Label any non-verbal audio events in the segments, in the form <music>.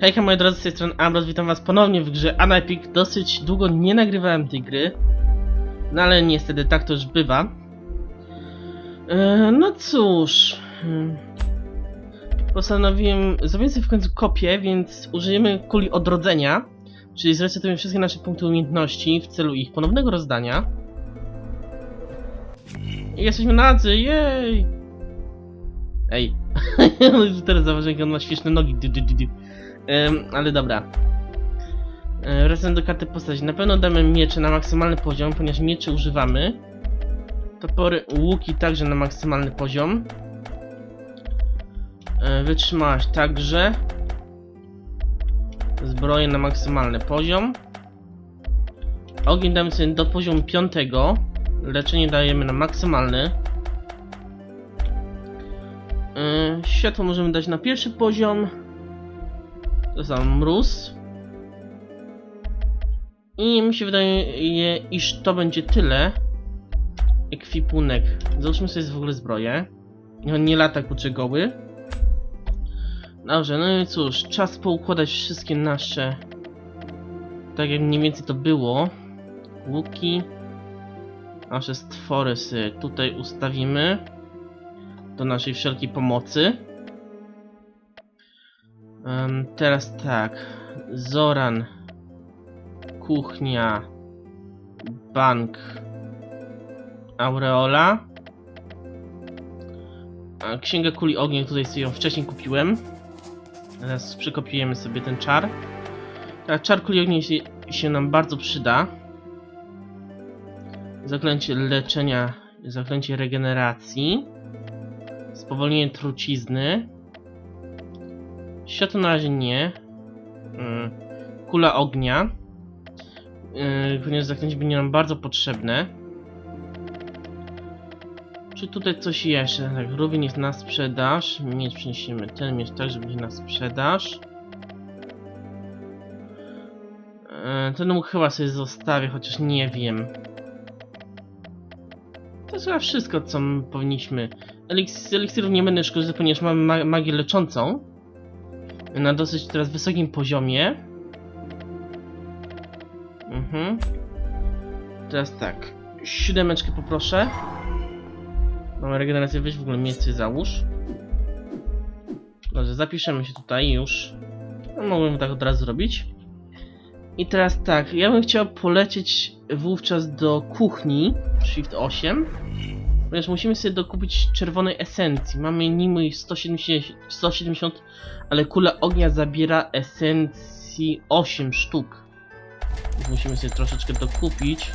Hejka moi drodzy, z tej strony Ambros, witam was ponownie w grze Anapic. Dosyć długo nie nagrywałem tej gry, no ale niestety tak to już bywa. E, no cóż... hmm. Postanowiłem zrobić sobie w końcu kopię, więc użyjemy kuli odrodzenia, czyli zresetujemy wszystkie nasze punkty umiejętności w celu ich ponownego rozdania. I jesteśmy na nadzy, jej! Ej, <laughs> teraz zauważyłem, jak on ma śmieszne nogi. Du, du, du, du. Ale dobra. E, Wracając do karty postaci. Na pewno damy miecze na maksymalny poziom, ponieważ miecze używamy. Topory, łuki także na maksymalny poziom. Wytrzymałaś także. Zbroję na maksymalny poziom. Ogień damy sobie do poziomu 5. Leczenie dajemy na maksymalny. Światło możemy dać na pierwszy poziom. To sam mróz. I mi się wydaje, iż to będzie tyle. Ekwipunek. Załóżmy sobie w ogóle zbroję. Nie lata kucze goły. Dobrze, no i cóż, czas poukładać wszystkie nasze. Tak jak mniej więcej to było. Łuki. Nasze stwory sobie tutaj ustawimy do naszej wszelkiej pomocy. Em, teraz tak. Zoran. Kuchnia. Bank. Aureola. A, Księga Kuli Ognia, tutaj sobie ją wcześniej kupiłem. Teraz przekopiujemy sobie ten czar. A czar Kuli Ognia się, się nam bardzo przyda. Zaklęcie leczenia, zaklęcie regeneracji. Spowolnienie trucizny. Światło na razie nie. Mm, Kula ognia. Yy, ponieważ zaklęcie będzie nam bardzo potrzebne. Czy tutaj coś jeszcze? Tak, rubin jest na sprzedaż. Miecz przeniesiemy. Ten miecz także będzie na sprzedaż. Yy, ten mógł chyba sobie zostawię, chociaż nie wiem. To jest chyba wszystko, co powinniśmy Eliks- eliksirów nie będę szkodził, ponieważ mamy ma magię leczącą na dosyć teraz wysokim poziomie. Mhm. Teraz tak. Siódemeczkę poproszę. Mamy regenerację, weź w ogóle miejsce załóż. Dobrze, zapiszemy się tutaj już. No, mogłem tak od razu zrobić. I teraz tak, ja bym chciał polecieć wówczas do kuchni, Shift 8. Ponieważ musimy sobie dokupić czerwonej esencji. Mamy niby 170, 170, ale kula ognia zabiera esencji 8 sztuk. Więc musimy sobie troszeczkę dokupić.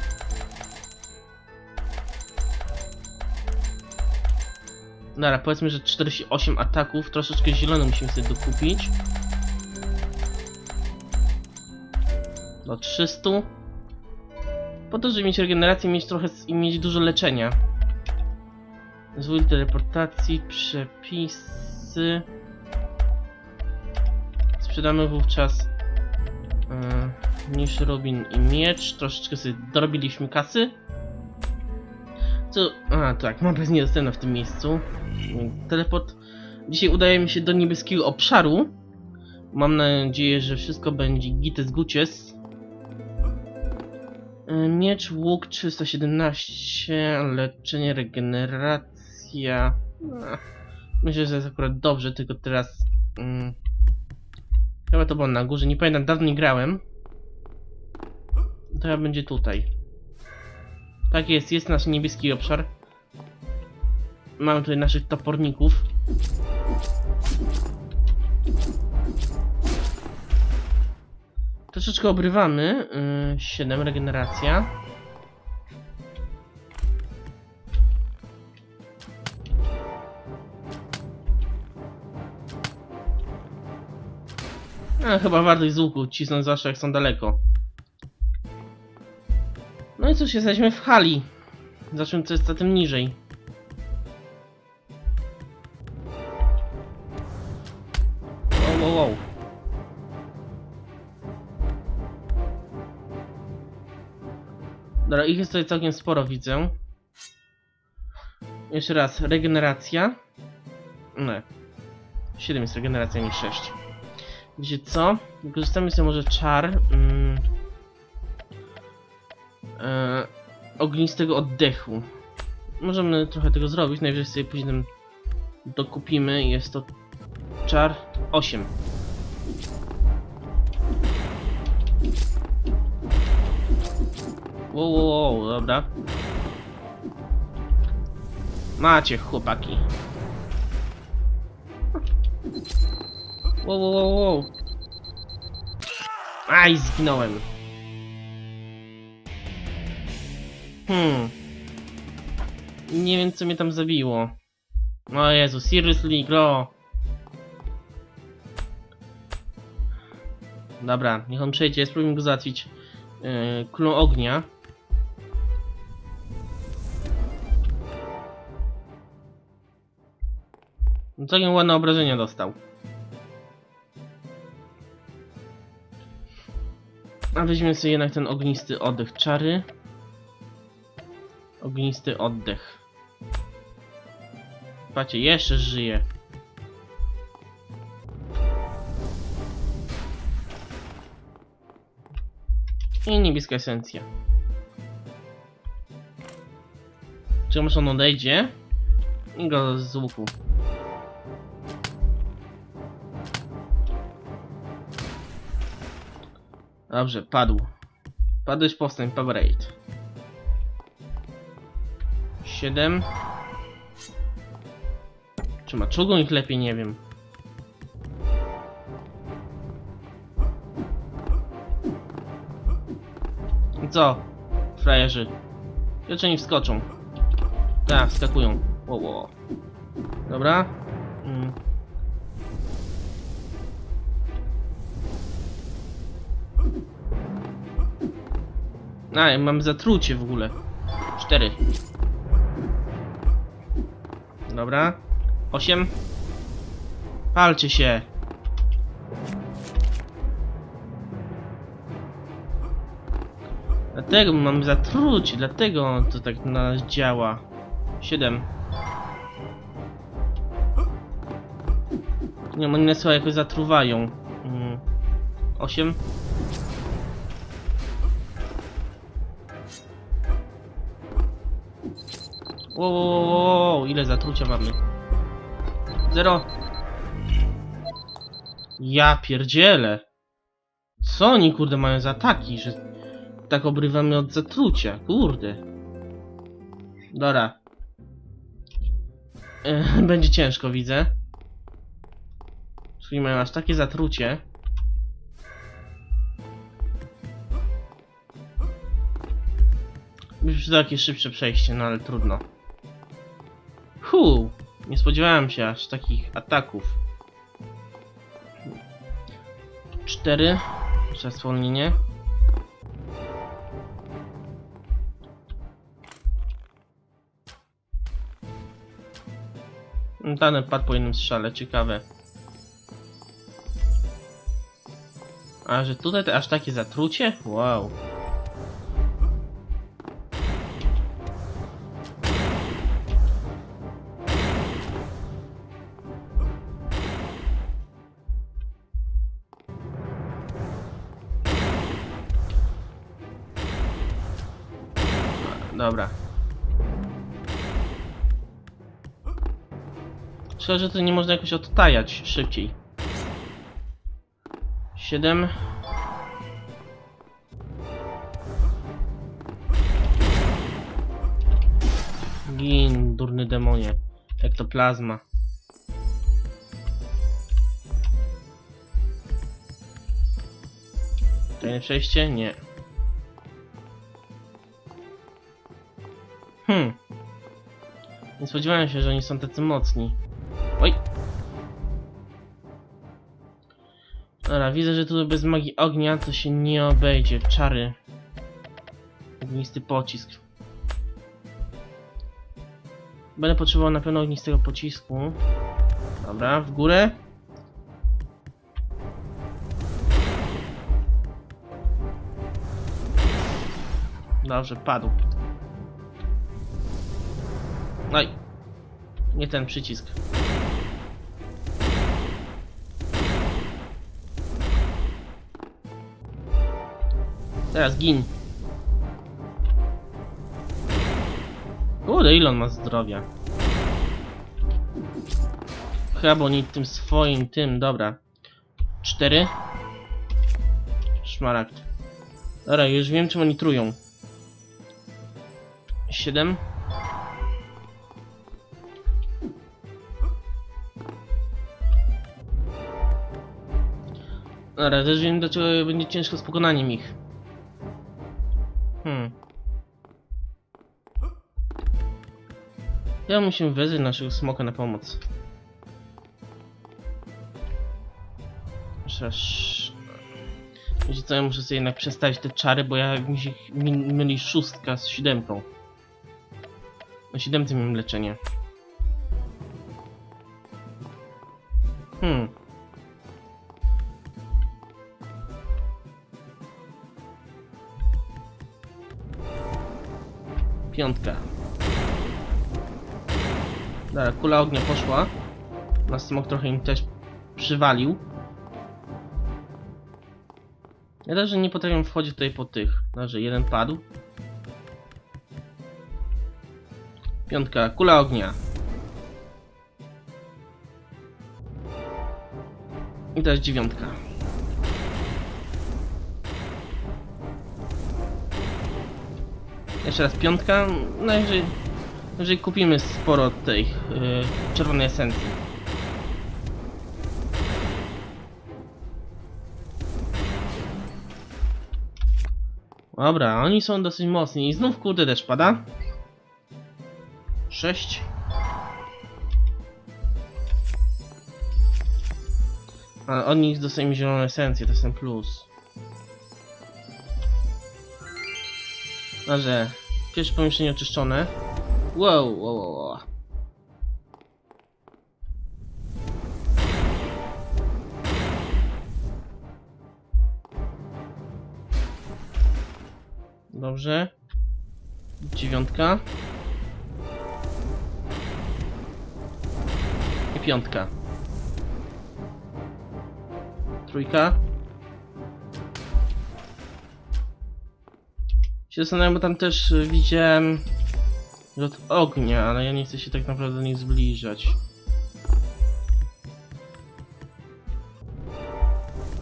Dobra, powiedzmy, że 48 ataków, troszeczkę zielono musimy sobie dokupić. Do 300. Po to, żeby mieć regenerację, mieć trochę i mieć dużo leczenia. Zwój teleportacji, przepisy. Sprzedamy wówczas yy, Robin i miecz. Troszeczkę sobie dorobiliśmy kasy. Co? A tak, mapa jest niedostępna w tym miejscu. Teleport. Dzisiaj udaje mi się do niebieskiego obszaru. Mam nadzieję, że wszystko będzie gites gucies. Yy, Miecz, łuk 317, leczenie, regeneracja. Ach, Myślę, że jest akurat dobrze, tylko teraz. Mm, chyba to było na górze, nie pamiętam, dawno nie grałem. To chyba będzie tutaj. Tak jest, jest nasz niebieski obszar. Mamy tutaj naszych toporników. Troszeczkę obrywamy. Yy, 7 regeneracja. A, chyba warto z łuku cisnąć zawsze jak są daleko. No i cóż, jesteśmy w hali. Zacznijmy coś za tym niżej. Wow, wow, wow. Dobra, ich jest tutaj całkiem sporo, widzę. Jeszcze raz, regeneracja. Nie. 7 jest regeneracja, nie 6. Wiecie co? Wykorzystamy sobie może czar mm, e, ognistego oddechu. Możemy trochę tego zrobić, najwyżej sobie później dokupimy. Jest to czar 8. Wow, wow, wow, dobra. Macie chłopaki. Wow, wow, wow, wow. Aj, zginąłem. Hmm. Nie wiem, co mnie tam zabiło. O Jezu, seriously, bro. Dobra, niech on przejdzie, spróbujmy go załatwić yy, kulą ognia. No Całkiem ładne obrażenia dostał. A weźmiemy sobie jednak ten ognisty oddech czary. Ognisty oddech. Patrzcie, jeszcze żyje. I niebieska esencja. Czemu on odejdzie? I go z łuku. Dobrze, padł. Padłeś powstań, power 8. 7. Czy ma czugą ich lepiej, nie wiem. Co? Frajerzy. Jeszcze nie wskoczą. Tak, wskakują. Wow, wow. Dobra. Mm. A, mam zatrucie w ogóle. Cztery. Dobra. Osiem. Palcie się. Dlatego mam zatrucie, dlatego to tak na nas działa. Siedem. Nie, oni nas jakoś zatruwają. Mm. Osiem. Wow, wow, wow, wow, ile zatrucia mamy? Zero. Ja pierdzielę. Co oni kurde mają za ataki, że tak obrywamy od zatrucia, kurde. Dobra. E, <laughs> Będzie ciężko, widzę. Czyli mają aż takie zatrucie. Już to jakieś szybsze przejście, no ale trudno. Hu, nie spodziewałem się aż takich ataków. 4. Jeszcze zwolnienie. Dane padł po jednym strzale, ciekawe. A że tutaj aż takie zatrucie? Wow. Szkoda, że to nie można jakoś odtajać szybciej. 7. Gin, durny demonie. Ektoplazma. Tajne przejście? Nie. Hmm. Nie spodziewałem się, że oni są tacy mocni. Oj! Dobra, widzę, że tu bez magii ognia to się nie obejdzie. Czary. Ognisty pocisk. Będę potrzebował na pewno ognistego pocisku. Dobra, w górę. Dobrze, padł. Oj. Nie ten przycisk. Teraz gin. Kurde, ile on ma zdrowia. Chyba bo nie tym swoim, tym, dobra. Cztery. Szmaragd. Dobra, już wiem czym oni trują. Siedem. Dobra, też wiem dlaczego będzie ciężko z pokonaniem ich. Hmm. Ja musimy wezwać naszego smoka na pomoc. Raz. Wiecie co, ja muszę sobie jednak przestawić te czary, bo ja mi się myli szóstka z siódemką. Na siódemce miałem leczenie. Hmm. Piątka. Dobra, kula ognia poszła. Na smok trochę im też przywalił. Ja też nie potrafię wchodzić tutaj po tych. Dobrze, jeden padł. Piątka, kula ognia. I teraz dziewiątka. Jeszcze raz piątka. No jeżeli, jeżeli kupimy sporo tej yy, czerwonej esencji. Dobra, oni są dosyć mocni. I znów kurde deszcz pada. Sześć. A od nich dostajemy zieloną esencję, to jest ten plus. Dobrze. Pierwsze pomieszczenie oczyszczone. Wow, wow, wow. Dobrze. Dziewiątka. I piątka. Trójka. Się zastanawiam, bo tam też y, widziałem rzut ognia, ale ja nie chcę się tak naprawdę do nich zbliżać.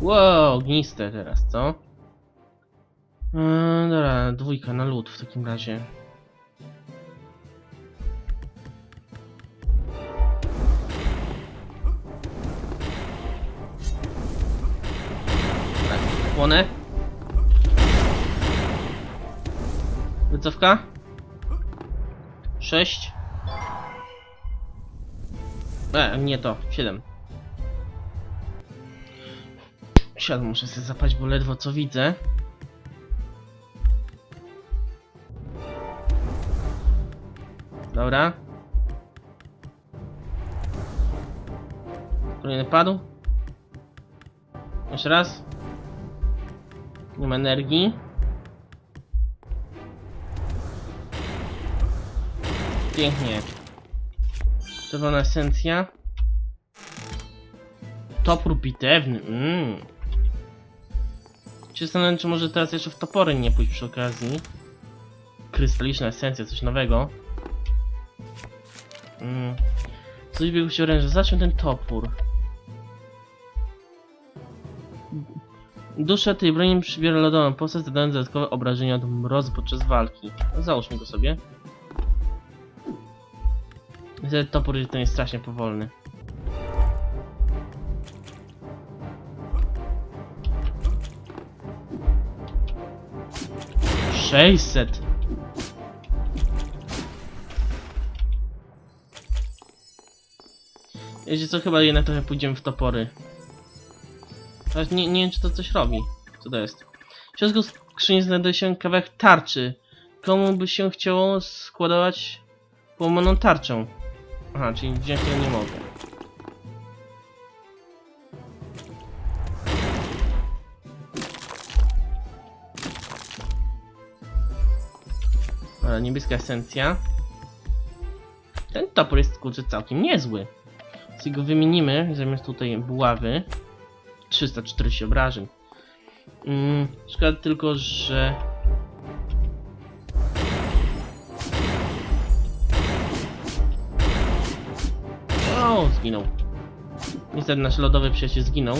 Wow, ogniste teraz, co? Eee, dobra, dwójka na lód w takim razie. Tak, płonę. Wycofka. Sześć. E, nie to, siedem. Siadł, muszę sobie zapać, bo ledwo co widzę. Dobra. Kolejny padł. Jeszcze raz. Nie ma energii. Pięknie. Czerwona esencja. Topór bitewny. Mm. Się zastanawiam, czy może teraz jeszcze w topory nie pójść przy okazji. Krystaliczna esencja, coś nowego. Mm. Coś biegł się oręże. Zacznę ten topór. Dusza tej broni przybiera lodową postać, zadając dodatkowe obrażenia od mrozu podczas walki. Załóżmy go sobie. Ten topór ten jest strasznie powolny. Sześćset. Wiecie co, chyba jednak trochę pójdziemy w topory. Nie, nie wiem, czy to coś robi. Co to jest? W środku skrzyni znajduje się kawałek tarczy. Komu by się chciało składować połamaną tarczę? Aha, czyli wziąć tego nie mogę. Ale niebieska esencja. Ten topór jest kurczę całkiem niezły. Jeśli go wymienimy, zamiast tutaj buławy, 340 obrażeń. Mm, szkoda tylko, że... O, zginął. Niestety nasz lodowy przyjaciel zginął.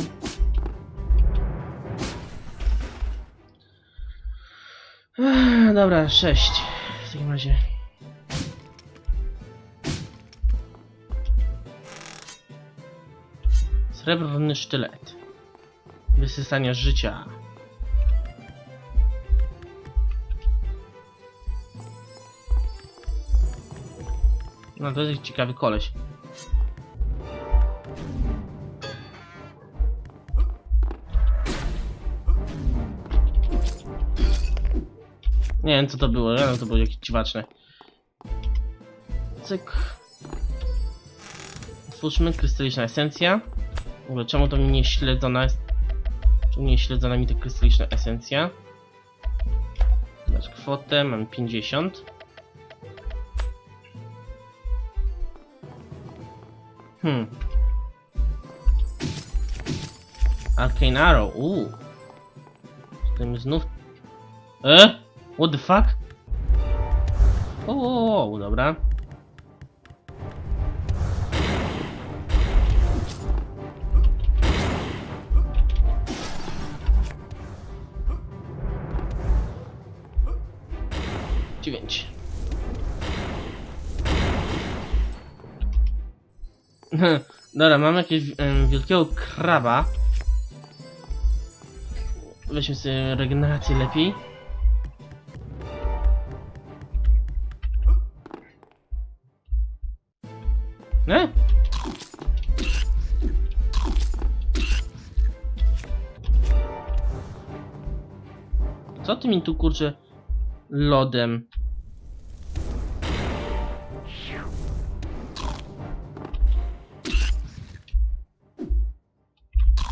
Ech, Dobra, 6. W takim razie. Srebrny sztylet. Wysysania życia. No to jest ciekawy koleś. Nie wiem co to było, ale to było jakieś dziwaczne. Cyk. Otwórzmy krystaliczna esencja. W ogóle czemu to mi nie śledzona jest? Czemu nie śledzona mi ta krystaliczna esencja? Zobacz kwotę, mam 50. Hmm. Arcane Arrow, uuu. Z tym znów... E? What the fuck? O, o, o, dobra. Dziewięć. <laughs> Dobra, mamy jakiegoś em, wielkiego kraba. Weźmy sobie regenerację lepiej. Ne? Co ty mi tu kurczę lodem?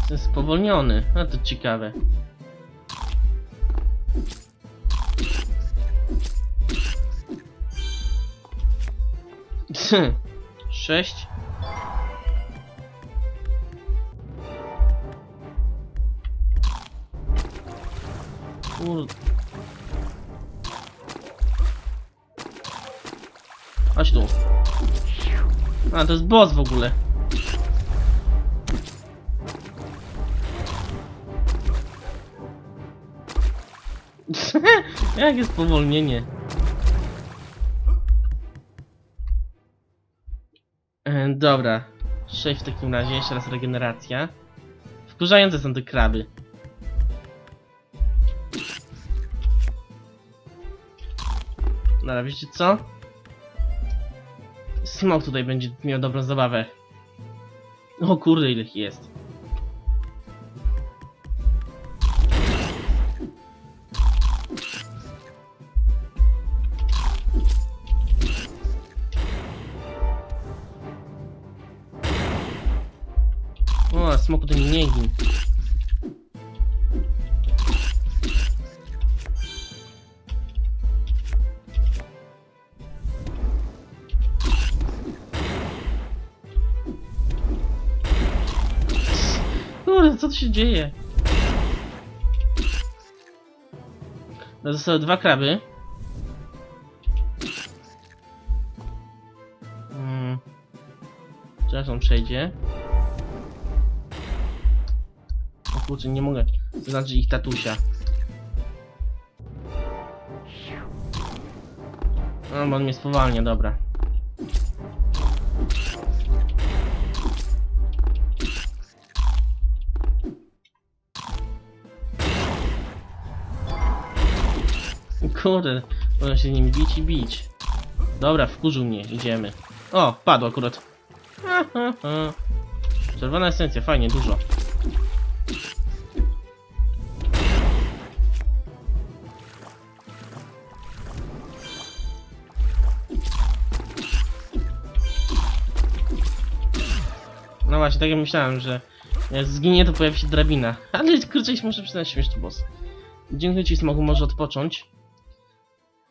Jestem spowolniony, no to ciekawe. <laughs> Sześć. Kurde. Chodź tu. A, to jest boss w ogóle. <laughs> Jak jest powolnienie? Dobra. 6 w takim razie, jeszcze raz regeneracja. Wkurzające są te kraby. Dobra, wiecie co? Smok tutaj będzie miał dobrą zabawę. O kurde, ile ich jest. Co tu się dzieje? No, Zostały dwa kraby. Hmm. Zaraz on przejdzie. O kurczę, nie mogę zaznaczyć ich tatusia. No, bo on mnie spowalnia, dobra. Kurde, można się z nim bić i bić. Dobra, wkurzył mnie, idziemy. O, padł akurat. Ha, ha, ha. Czerwona esencja, fajnie, dużo. No właśnie, tak jak myślałem, że jak zginie, to pojawi się drabina. <laughs> Ale kurczę, muszę przyznać śmieszny boss. Dziękuję ci, Smoku, może odpocząć.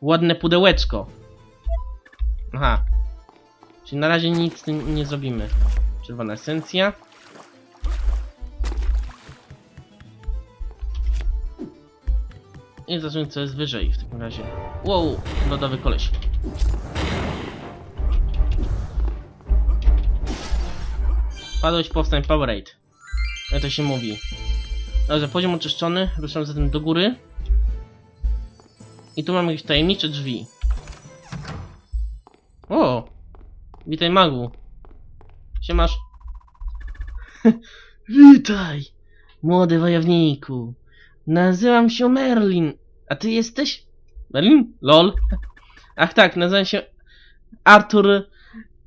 Ładne pudełeczko. Aha. Czyli na razie nic nie zrobimy. Czerwona esencja. I zobaczymy co jest wyżej w takim razie. Wow, lodowy koleś. Padłeś, powstań, Powerade. Jak to się mówi. Dobrze, poziom oczyszczony. Ruszam zatem do góry. I tu mamy jakieś tajemnicze drzwi. O! Witaj, magu. Siemasz. <laughs> Witaj, młody wojowniku. Nazywam się Merlin. A ty jesteś? Merlin? Lol. <laughs> Ach tak, nazywam się Arthur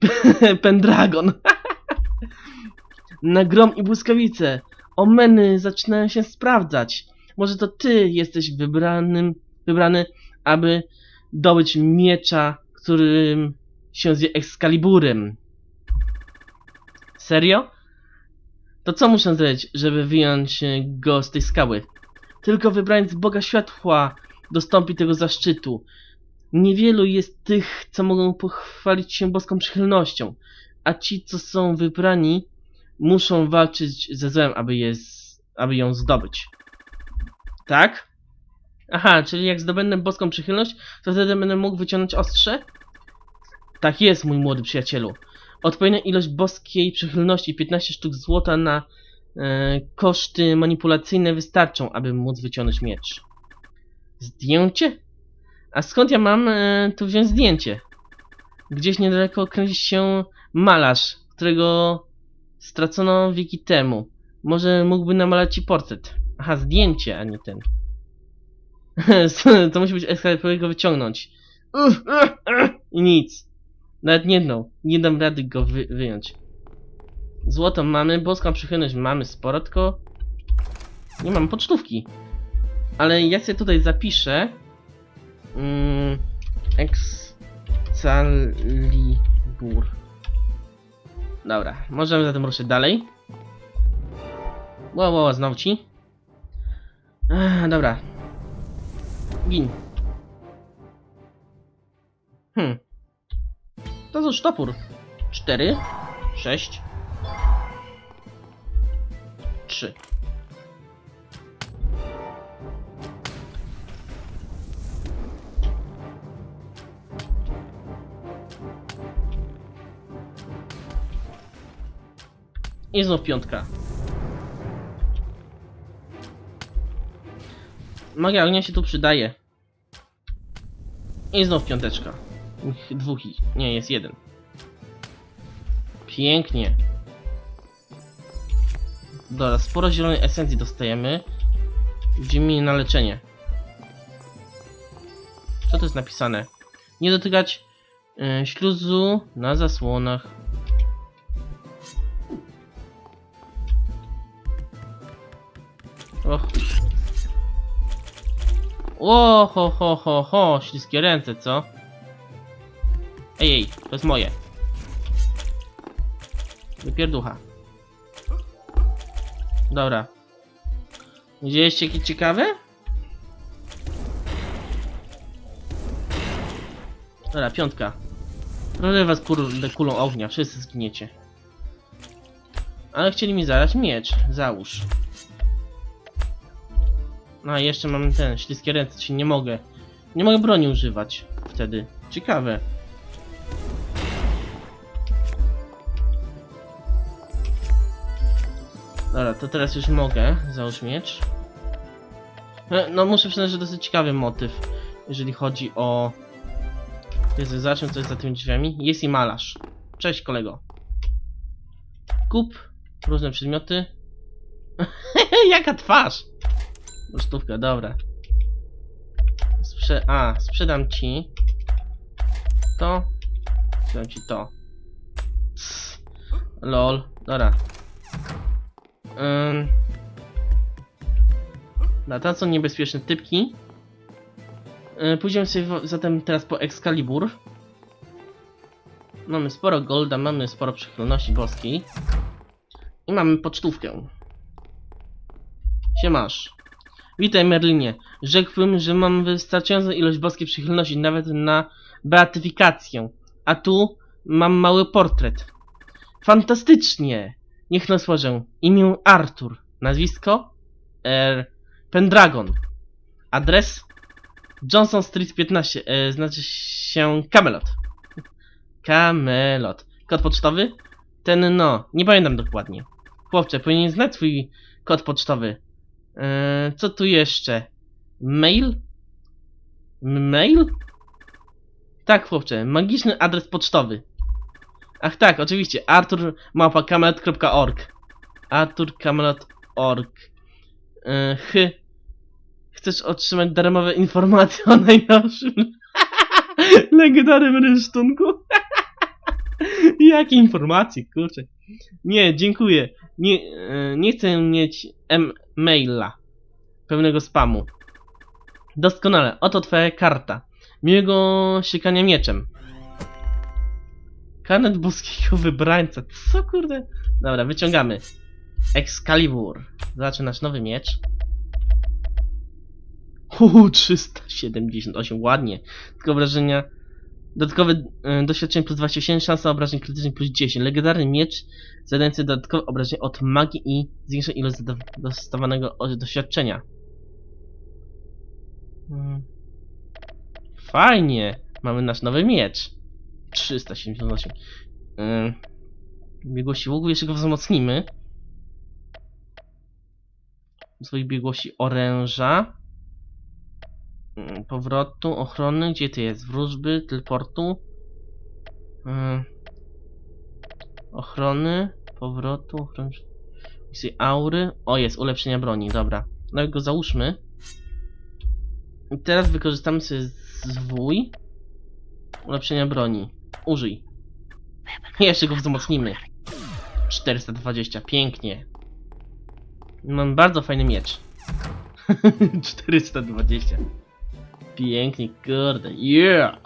<laughs> Pendragon. Na grom i błyskawice. Omeny zaczynają się sprawdzać. Może to ty jesteś wybranym, wybrany, aby dobyć miecza, którym się zwie Excaliburem. Serio? To co muszę zrobić, żeby wyjąć go z tej skały? Tylko wybraniec Boga Światła dostąpi tego zaszczytu. Niewielu jest tych, co mogą pochwalić się boską przychylnością, a ci, co są wybrani, muszą walczyć ze złem, aby, je, aby ją zdobyć. Tak? Aha, czyli jak zdobędę boską przychylność, to wtedy będę mógł wyciągnąć ostrze? Tak jest, mój młody przyjacielu. Odpowiednia ilość boskiej przychylności, 15 sztuk złota na e, koszty manipulacyjne wystarczą, aby móc wyciągnąć miecz. Zdjęcie? A skąd ja mam e, tu wziąć zdjęcie? Gdzieś niedaleko kręci się malarz, którego stracono wieki temu. Może mógłby namalać ci portret. Aha, zdjęcie, a nie ten. <laughs> to musi być Excalibur, go wyciągnąć. I nic. Nawet nie jedną. Nie dam rady go wy wyjąć. Złoto mamy, boską przychylność mamy sporo, tylko nie mam pocztówki. Ale ja sobie tutaj zapiszę mm, Excalibur. Dobra, możemy zatem ruszyć dalej. Wow, wow, znowu ci. Ech, dobra. Gin. Hmm. To już topór. 4, 6, 3. I znów piątka. Magia ognia się tu przydaje. I znów piąteczka. Dwóch ich. Nie, jest jeden. Pięknie. Dobra, sporo zielonej esencji dostajemy. Idziemy na leczenie. Co to jest napisane? Nie dotykać e, śluzu na zasłonach. Och. O, ho, ho, ho, ho, śliskie ręce, co? Ej, ej, to jest moje. Wypierducha. Dobra. Widzieliście jakie ciekawe? Dobra, piątka. Prawie was kurde kulą ognia, wszyscy zginiecie. Ale chcieli mi zadać miecz, załóż. No i jeszcze mam ten, śliskie ręce, czyli nie mogę. Nie mogę broni używać wtedy. Ciekawe. Dobra, to teraz już mogę. Załóż miecz. E, No muszę przyznać, że dosyć ciekawy motyw, jeżeli chodzi o... Jezu, zacznę co jest za tymi drzwiami. Jest i malarz. Cześć kolego. Kup różne przedmioty. <laughs> Jaka twarz! Pocztówka, dobra. Sprze A, sprzedam ci to. Sprzedam ci to. Pff, lol, dobra. Ym. No, to są niebezpieczne typki. Yy, pójdziemy sobie zatem teraz po Excalibur. Mamy sporo golda, mamy sporo przychylności boskiej. I mamy pocztówkę. Siemasz. Witaj Merlinie. Rzekłbym, że mam wystarczającą ilość boskiej przychylności nawet na beatyfikację. A tu mam mały portret. Fantastycznie! Niech nas słożę. Imię Artur. Nazwisko? Er... Pendragon. Adres? Johnson Street 15, e, znaczy się Camelot. Camelot. Kod pocztowy? Ten no, nie pamiętam dokładnie. Chłopcze, powinien znać swój kod pocztowy. E, co tu jeszcze? Mail? M- Mail? Tak, chłopcze, magiczny adres pocztowy. Ach tak, oczywiście, arturmałpa.camelot.org arturcamelot.org e, Ch Chcesz otrzymać darmowe informacje o najnowszym <laughs> legendarnym rynsztunku? <laughs> Jakie informacje, kurczę. Nie, dziękuję. Nie, e, nie chcę mieć em maila pełnego spamu. Doskonale, oto twoja karta. Miłego siekania mieczem. Karnet boskiego wybrańca. Co kurde? Dobra, wyciągamy. Excalibur. Zobaczmy nasz nowy miecz. Uuu, 378, ładnie. Tylko obrażenia. Dodatkowe y, doświadczenie plus 27, szansa obrażeń krytycznych plus 10. Legendarny miecz zadający dodatkowe obrażenia od magii i zwiększa ilość dostawanego doświadczenia. Mm. Fajnie! Mamy nasz nowy miecz. 378. Yy. Biegłości łuku jeszcze go wzmocnimy. Swoich biegłości oręża. Powrotu, ochrony, gdzie ty jest? Wróżby, teleportu. Yy. Ochrony, powrotu, ochrony. Aury. O, jest, ulepszenia broni, dobra. No i go załóżmy. I teraz wykorzystamy sobie zwój. Ulepszenia broni. Użyj. Jeszcze go wzmocnimy. 420, pięknie. Mam bardzo fajny miecz. <laughs> 420. Pięknie, kurde, yeah!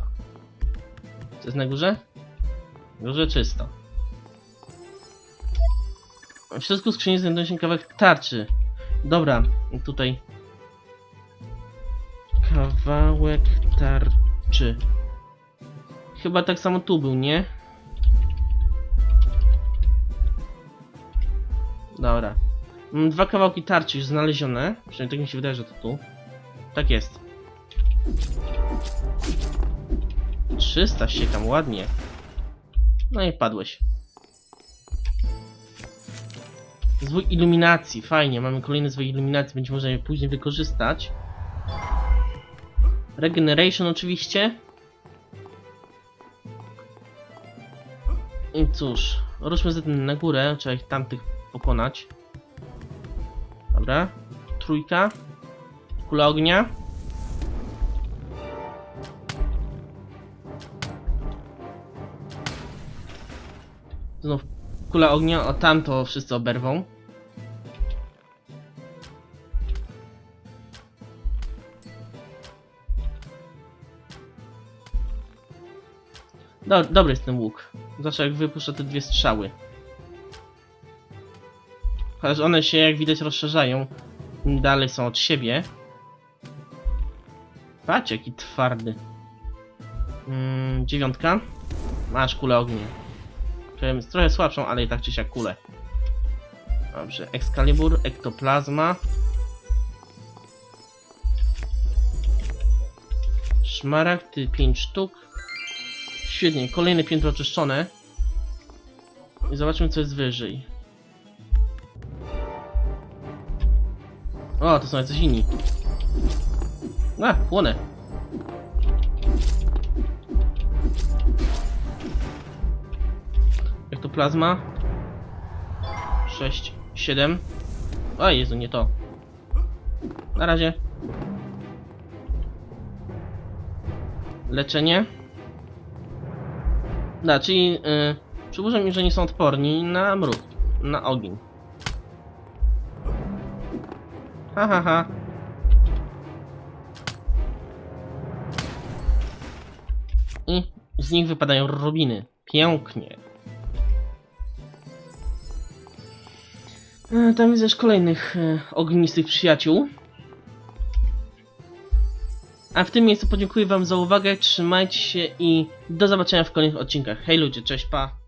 Co jest na górze? Na górze czysto. W środku skrzyni znajduje się kawałek tarczy. Dobra, tutaj. Kawałek tarczy. Chyba tak samo tu był, nie? Dobra. Mam dwa kawałki tarczy już znalezione. Przynajmniej tak mi się wydaje, że to tu. Tak jest. 300 siekam, ładnie. No i padłeś. Zwój iluminacji, fajnie, mamy kolejny zwój iluminacji, będzie można je później wykorzystać. Regeneration oczywiście. I cóż, ruszmy zatem na górę, trzeba ich tamtych pokonać. Dobra, trójka. Kula ognia. Znów kula ognia, o tamto wszyscy oberwą. Do, dobry jest ten łuk. Zawsze jak wypuszcza te dwie strzały. Chociaż one się jak widać rozszerzają. Dalej są od siebie. Patrz jaki twardy. Mm, dziewiątka. Masz kulę ognia. Trochę, trochę słabszą, ale i tak czy siak kulę. Dobrze, Excalibur, Ektoplazma. Szmaragdy 5 sztuk. Świetnie, kolejne piętro oczyszczone. I zobaczmy co jest wyżej. O, to są jacyś inni. A, płonę. Plazma? 6, 7. O Jezu, nie to. Na razie. Leczenie. Da, czyli yy, przypuszczam, że nie są odporni na mróz, na ogień. Ha, ha, ha. I z nich wypadają robiny. Pięknie. Tam widzę już kolejnych e, ognistych przyjaciół. A w tym miejscu podziękuję wam za uwagę, trzymajcie się i do zobaczenia w kolejnych odcinkach. Hej ludzie, cześć, pa!